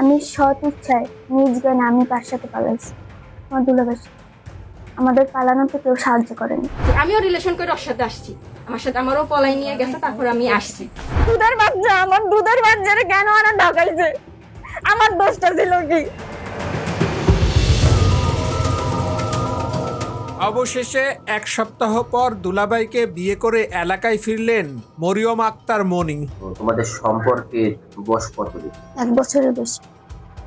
আমি সৎ ইচ্ছায় নিজ জ্ঞানে আমি তার সাথে পালাইছি। আমার দুলাবাসী আমাদের পালানোতে কেউ সাহায্য করেনি। আমিও রিলেশন করে ওর সাথে আসছি। আমার সাথে আমারও পলাই নিয়ে গেছে তারপর আমি আসছি। দুধের বাচ্চা আমার দুধের বাচ্চারে কেন আনা ঢাকাইছে? আমার দোষটা ছিল কি? অবশেষে এক সপ্তাহ পর দুলাবাইকে বিয়ে করে এলাকায় ফিরলেন মরিয়ম আক্তার মনি। তোমাদের সম্পর্কে বয়স কতদিন এক বছরের বেশি।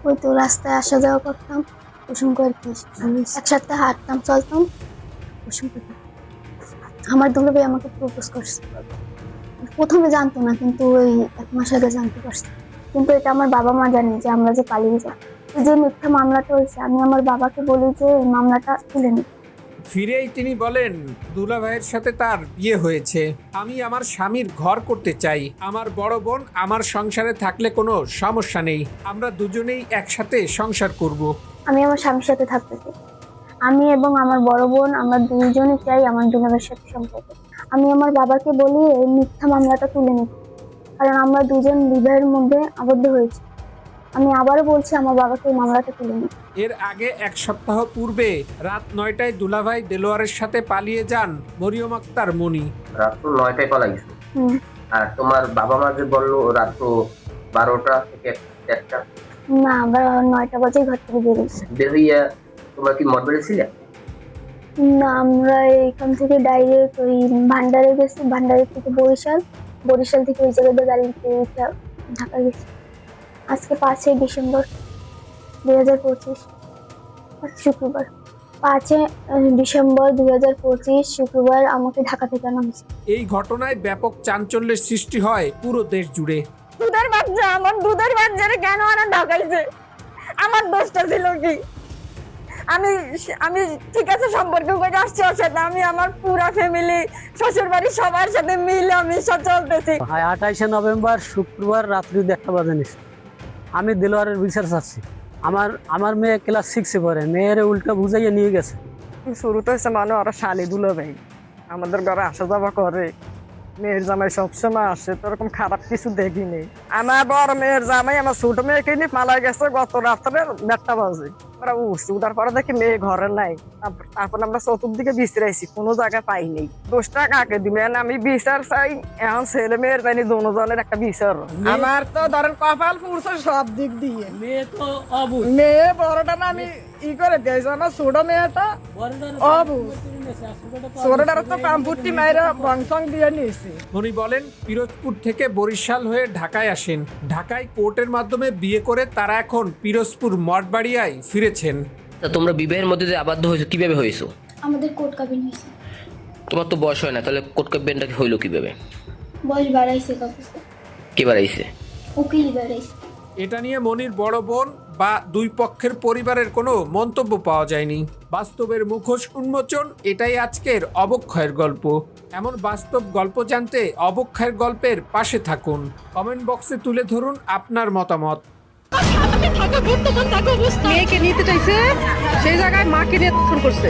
ওই তো রাস্তায় আসা যাওয়া করতাম কুসুম করে একসাথে হাঁটতাম চলতাম কুসুম করতাম আমার দুলাভাই আমাকে প্রপোজ করছে। প্রথমে জানতো না কিন্তু ওই এক মাস আগে জানতে পারছে। কিন্তু এটা আমার বাবা মা জানে যে আমরা যে পালিয়ে যাই। যে মিথ্যা মামলাটা হয়েছে আমি আমার বাবাকে বলি যে এই মামলাটা তুলে নিই ফিরেই তিনি বলেন দুলাভাইয়ের সাথে তার বিয়ে হয়েছে। আমি আমার স্বামীর ঘর করতে চাই। আমার বড় বোন আমার সংসারে থাকলে কোনো সমস্যা নেই। আমরা দুজনেই একসাথে সংসার করব। আমি আমার স্বামীর সাথে থাকতে চাই। আমি এবং আমার বড় বোন আমরা দুইজনই চাই আমার দুলাভাইয়ের সাথে সম্পর্ক। আমি আমার বাবাকে বলি এই মিথ্যা মামলাটা তুলে নিতে। কারণ আমরা দুজন বিবাহের মধ্যে আবদ্ধ হয়েছি। আমি আবারও বলছি আমার বাবাকে এই মামলাটা তুলে নিতে এর আগে এক সপ্তাহ পূর্বে রাত নয়টায় দুলাভাই দেলোয়ারের সাথে পালিয়ে যান মরিয়ম আক্তার মনি। রাত্র নয়টায় পালাইছো হুম। আর তোমার বাবা মা যে বলল রাত্র বারোটা থেকে একটা। না আমরা নয়টা বাজে ঘর থেকে বেরিয়েছি বের হইয়া তোমরা কি মঠবাড়ি ছিলে না আমরা এখান থেকে ডাইরেক্ট ওই ভান্ডারে গেছি ভান্ডারের থেকে বরিশাল। বরিশাল থেকে ওই জায়গায় গাড়িতে উঠে ঢাকা গেছি। আজকে পাঁচই ডিসেম্বর দুই হাজার পঁচিশ শুক্রবার। পাঁচই ডিসেম্বর দুই হাজার পঁচিশ শুক্রবার আমাকে ঢাকা থেকে আনা হয়েছে। এই ঘটনায় ব্যাপক চাঞ্চল্যের সৃষ্টি হয় পুরো দেশ জুড়ে। দুধের বাচ্চা আমার দুধের বাচ্চারে কেন আনা ঢাকাইছে? আমার দোষটা ছিল কি? আমি আমি ঠিক আছে সম্পর্ক করে আসছি ওর সাথে আমি আমার পুরা ফ্যামিলি শ্বশুর বাড়ি সবার সাথে মিলে আমি সব চলতেছি। হয় আঠাইশে নভেম্বর শুক্রবার রাত্রি দেখা বাজে নিস আমি দিলোয়ারের বিচার চাচ্ছি। আমার আমার মেয়ে ক্লাস সিক্সে পড়ে, মেয়ের উল্টা বুঝাইয়ে নিয়ে গেছে। শুরুতে হয়েছে মানে ওরা শালি দুলো ভাই। আমাদের ঘরে আসা যাওয়া করে, মেয়ের জামাই সবসময় আসে, তো ওরকম খারাপ কিছু দেখিনি। আমার বড় মেয়ের জামাই, আমার ছোট মেয়েকে নিয়ে পালা গেছে গত রাত্রে দেড়টা বাজে। ওরা উঠছি উঠার পরে দেখি মেয়ে ঘরে নাই। তারপর আমরা চতুর্দিকে বিচরাইছি কোনো জায়গায় পাইনি দোষটা কাকে দিবেন আমি বিচার চাই। এখন ছেলে মেয়ের জানি দুজনের একটা বিচার। আমার তো ধরেন কপাল পুরছে সব দিক দিয়ে। মেয়ে তো মেয়ে বড়টা না আমি ই করে দিয়েছি ছোট মেয়েটা। ছোটটার তো কামপুট্টি মায়েরা বংশং দিয়ে নিয়েছি। মনি বলেন পিরোজপুর থেকে বরিশাল হয়ে ঢাকায় আসেন। ঢাকায় কোর্টের মাধ্যমে বিয়ে করে তারা এখন পিরোজপুর মঠবাড়িয়ায় ফিরেছেন। তা তোমরা বিবাহের মধ্যে যে আবদ্ধ হয়েছো কীভাবে হয়েছো? আমাদের কোর্ট কাবিন হয়েছে। তোমার তো বয়স হয় না তাহলে কোর্ট কাব্যনটা হইল কীভাবে? বয়স বাড়াইছে কে বাড়াইছে? উকিল বাড়াইছে। এটা নিয়ে মনির বড় বোন বা দুই পক্ষের পরিবারের কোনো মন্তব্য পাওয়া যায়নি। বাস্তবের মুখোশ উন্মোচন, এটাই আজকের অবক্ষয়ের গল্প। এমন বাস্তব গল্প জানতে অবক্ষয়ের গল্পের পাশে থাকুন। কমেন্ট বক্সে তুলে ধরুন আপনার মতামত। মেয়েকে নিতে চাইছে, সেই জায়গায় মাকে নিয়ে করছে।